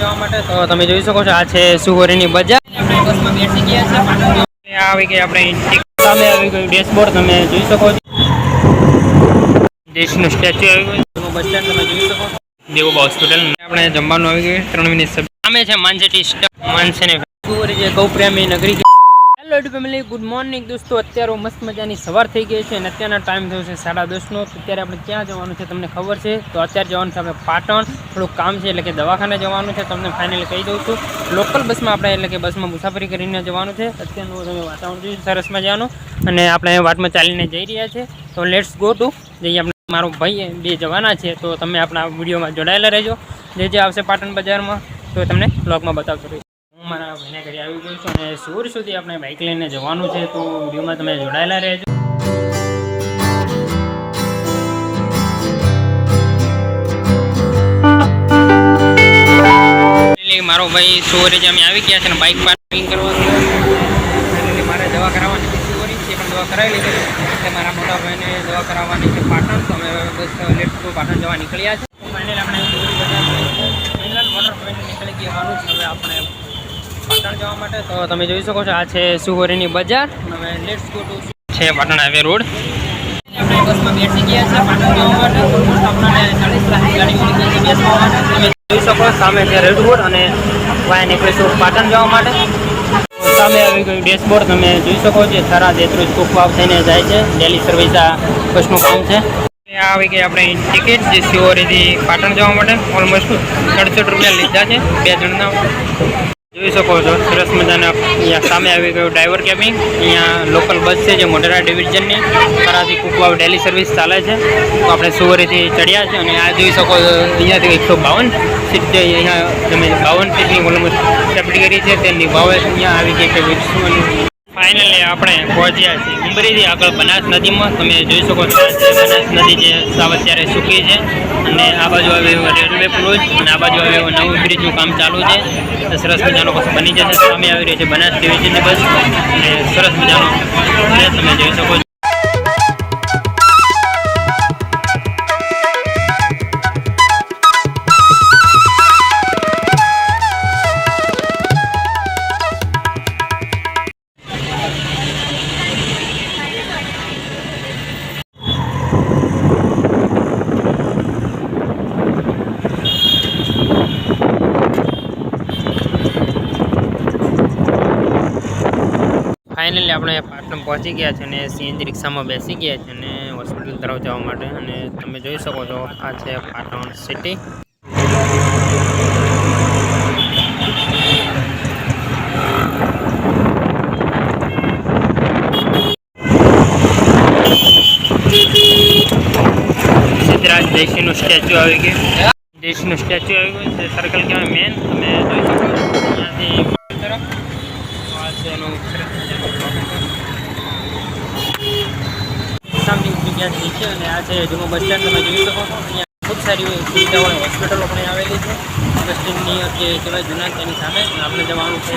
જવા માટે તો તમે જોઈ શકો છો આ છે સુગોરીની બજાર. આપણે બસમાં બેસી ગયા છે આવી ગઈ આપણે સામે આવી ગયું ડેશબોર્ડ તમે જોઈ શકો છો. દેશનું સ્ટેચ્યુ આવી ગયું બજાર બસ સ્ટેન્ડ તમે જોઈ શકો છો. દેવું હોસ્પિટલ. આપણે જમવાનું આવી ગયું ત્રણ મિનિટ સામે છે માનસેટી સ્ટોપ માનસેને સુગોરી જે ગૌપ્રેમી નગરી hello YouTube family good morning દોસ્તો. અત્યારે મસ્ત મજાની સવાર થઈ ગઈ છે અને અત્યારના ટાઈમ થયો છે સાડા દસનો. તો અત્યારે આપણે ક્યાં જવાનું છે તમને ખબર છે? તો અત્યારે જવાનું છે આપણે પાટણ. થોડુંક કામ છે એટલે કે દવાખાને જવાનું છે. તમને ફાઇનલી કહી દઉં છું. લોકલ બસમાં આપણે એટલે કે બસમાં મુસાફરી કરીને જવાનું છે. અત્યારનું તમે વાતાવરણ જોયું સરસ મજાનું. અને આપણે વાટમાં ચાલીને જઈ રહ્યા છે. તો લેટ્સ ગો ટુ જઈએ આપણે. મારો ભાઈ બે જવાના છે, તો તમે આપણા વિડીયોમાં જોડાયેલા રહેજો. જે જે આવશે પાટણ બજારમાં, તો તમને બ્લોગમાં બતાવતો રહીશ. મારા ભાઈને ઘરે આવી ગયો છું અને સુર સુધી આપણે બાઇક લઈને જવાનું છે, તો વિડીયોમાં તમે જોડાયેલા રહેજો. મારો ભાઈ સુવરેજ અમે આવી ગયા છે ને બાઇક પાર્કિંગ કરવાનું મારે દવા કરાવવાની છે, પણ દવા કરાવી લીધી એટલે મારા મોટા ભાઈને દવા કરાવવાની છે પાટણ, તો અમે બસ લેટ પાટણ જવા નીકળ્યા છે. ફાઇનલ આપણે નીકળી ગયાનું છે, હવે આપણે પાટણ જવા માટે, તો તમે જોઈ શકો છો આ છે સુગોરીની બજાર. છે પાટણ હાઈવે રોડ. પાટણ જવા માટે. ઓલમોસ્ટ આપણને જોઈ શકો સામે છે રેડ રોડ અને વાયા પાટણ જવા માટે. સામે આવી ગયું ડેશબોર્ડ તમે જોઈ શકો છો, સારા દેત્રુજ કુકવાવ થઈને જાય છે. ડેલી સર્વિસ બસનું કામ છે. આવી ગઈ આપણે ટિકિટ જે શિવોરીથી પાટણ જવા માટે. ઓલમોસ્ટ સડસઠ રૂપિયા લીધા છે, બે જણના. જોઈ શકો છો, સરસ મજાના અહીંયા સામે આવી ગયું ડ્રાઈવર કેબિંગ અહીંયા લોકલ બસ છે જે મોઢેરા ડિવિઝનની કરાથી કુકવાવ ડેલી સર્વિસ ચાલે છે. આપણે સુવરેથી ચડ્યા છે અને આ જોઈ શકો છો, અહીંયાથી એકસો બાવન સીટ અહીંયા તમે બાવન સીટની ઓલમોસ્ટ કેટેગરી છે. તેની ભાવે અહીંયા આવી ગઈ કે ફાઇનલી આપણે પહોંચ્યા છીએ ઉંબરીથી આગળ બનાસ નદીમાં. તમે જોઈ શકો છો બનાસ નદી જે સાવ અત્યારે સૂકી છે. અને આ બાજુ આવે એવો રેલવે પુલ અને આ બાજુ આવે એવો નવું બ્રિજનું કામ ચાલુ છે. સરસ મજાનો પછી બની જશે. સામે આવી રહી છે બનાસ ડિવિઝનની બસ. અને સરસ મજાનો તમે જોઈ શકો છો. ફાઇનલી આપણે પાટણ પહોંચી ગયા છે અને સીએનજી રિક્ષામાં બેસી ગયા છે અને હોસ્પિટલ તરફ જવા માટે. અને તમે જોઈ શકો છો, આ છે પાટણ સિટી. સિદ્ધરાજ દેશીનું સ્ટેચ્યુ આવી ગયું. દેશીનું સ્ટેચ્યુ આવી ગયું સર્કલ કહેવાય મેન તમે જોઈ શકો અહીંયાથી તરફ આ છે. એનું સરસ મજાનું સામની જગ્યા થઈ છે અને આ છે જૂનું બસ સ્ટેન્ડ, તમે જોઈ શકો છો. અહીંયા ખૂબ સારી સુવિધાઓ હોસ્પિટલો પણ આવેલી છે. બસ સ્ટેન્ડની જે કહેવાય જૂના તેની સામે આપણે જવાનું છે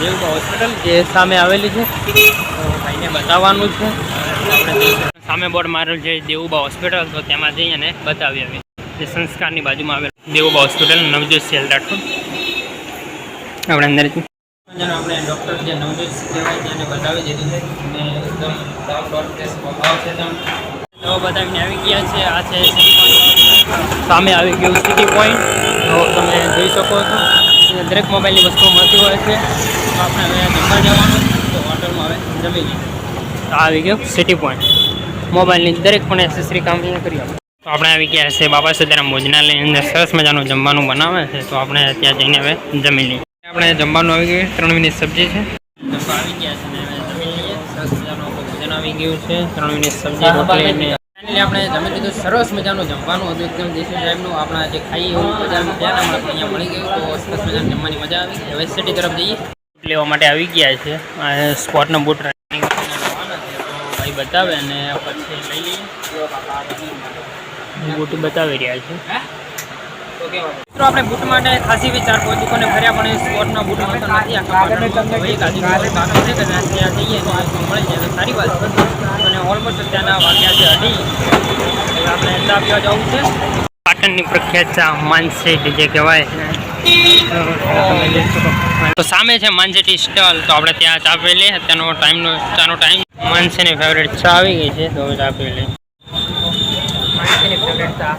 દેવબા હોસ્પિટલ જે સામે આવેલી છે. ભાઈને બતાવવાનું છે. આપણે સામે બોર્ડ મારેલું છે દેવુબા હોસ્પિટલ. તો તેમાં જઈ અને બતાવી આવી જે સંસ્કારની બાજુમાં આવેલ દેવુબા હોસ્પિટલ નવજોત સેલ રાઠોડ આપણે અંદર આપણે ડૉક્ટર જે નવજોત કહેવાય તેને બતાવી દીધું છે. અને એકદમ સાફ ડોક્ટર સ્વભાવ છે દવા બતાવીને આવી ગયા છે. આ છે સામે આવી ગયું સિટી પોઈન્ટ તો તમે જોઈ શકો છો દરેક મોબાઈલની વસ્તુઓ મળતી હોય છે. તો આપણે હવે જમવા જવાનું તો હોટલમાં હવે જમી લઈએ. તો આવી ગયું સિટી પોઈન્ટ મોબાઈલની દરેક પણ એસેસરી કામ અહીંયા કરી તો આપણે આવી ગયા છે બાબા સદારામ ભોજનાલયની અંદર. સરસ મજાનું જમવાનું બનાવે છે. તો આપણે ત્યાં જઈને હવે જમી લઈએ. આપણે જમવાનું આવી ગયું ત્રણ મિનિટ સબ્જી છે. જમવા આવી ગયા છે ને જમી લઈએ. સરસ મજાનું ભોજન આવી ગયું છે. ત્રણ મિનિટ સબ્જી રોટલી ફાઇનલી આપણે જમી લીધું. સરસ મજાનું જમવાનું હતું. એકદમ દેશી ટાઈપનું. આપણા જે ખાઈ એવું બજારમાં ગયા આપણે અહીંયા મળી ગયું. તો સરસ મજાનું જમવાની મજા આવી હવે સિટી તરફ જઈએ. લેવા માટે આવી ગયા છે. આ સ્પોટનો બૂટ રનિંગ ભાઈ બતાવે અને પછી લઈ લઈએ. બૂટ બતાવી રહ્યા છે. મિત્રો આપણે બૂટ માટે ખાસી એવી ચાર પાંચ દુકાને ફર્યા પણ એ સ્પોર્ટના બૂટ મળતા નથી. આખા છે કે ત્યાં જઈએ તો મળી જાય તો સારી વાત અને ઓલમોસ્ટ ત્યાંના વાગ્યા છે અઢી. આપણે ચા પીવા જવું છે. પાટણની પ્રખ્યાત ચા માનસેટી જે કહેવાય. છે. તો સામે છે માનસેટી સ્ટોલ. તો આપણે ત્યાં ચા પી લઈએ. અત્યારનો ટાઈમનો ચાનો ટાઈમ. માનસેની ફેવરેટ ચા આવી ગઈ છે. તો ચા પી લઈએ. માનસેની ફેવરેટ ચા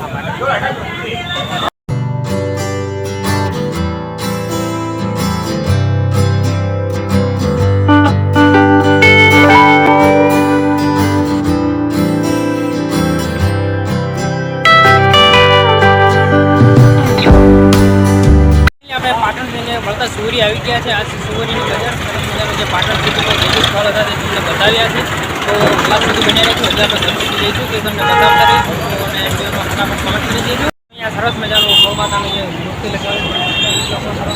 મળતા આવી ગયા છે. આ સૂર્યની બજાર મજાનું જે પાટણ સિટીમાં જે સ્થળ હતા તે તમને બતાવ્યા છે. તો ક્લાસ સુધી બન્યા રહેશું એટલે આપણે ઘર સુધી જઈશું તે તમને બતાવતા રહીશું. અને ફટાફટ કમેન્ટ કરી દેજો અહીંયા સરસ મજાનું ગૌ માતાનું જે મૂર્તિ લગાવે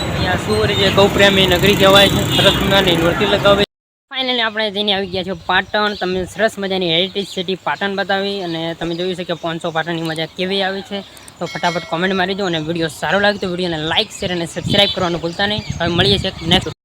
અહીંયા સુવરી જે ગૌપ્રેમી નગરી કહેવાય છે. સરસ મજાની મૂર્તિ લગાવે ફાઇનલી આપણે જઈને આવી ગયા છે પાટણ. તમે સરસ મજાની હેરિટેજ સિટી પાટણ બતાવી અને તમે જોયું છે કે પાંચસો પાટણની મજા કેવી આવી છે. તો ફટાફટ કોમેન્ટ મારી દો અને વીડિયો સારો લાગે તો વિડીયોને લાઇક શેર અને સબસ્ક્રાઈબ કરવાનું ભૂલતા નહીં. હવે મળીએ છીએ નેક્સ્ટ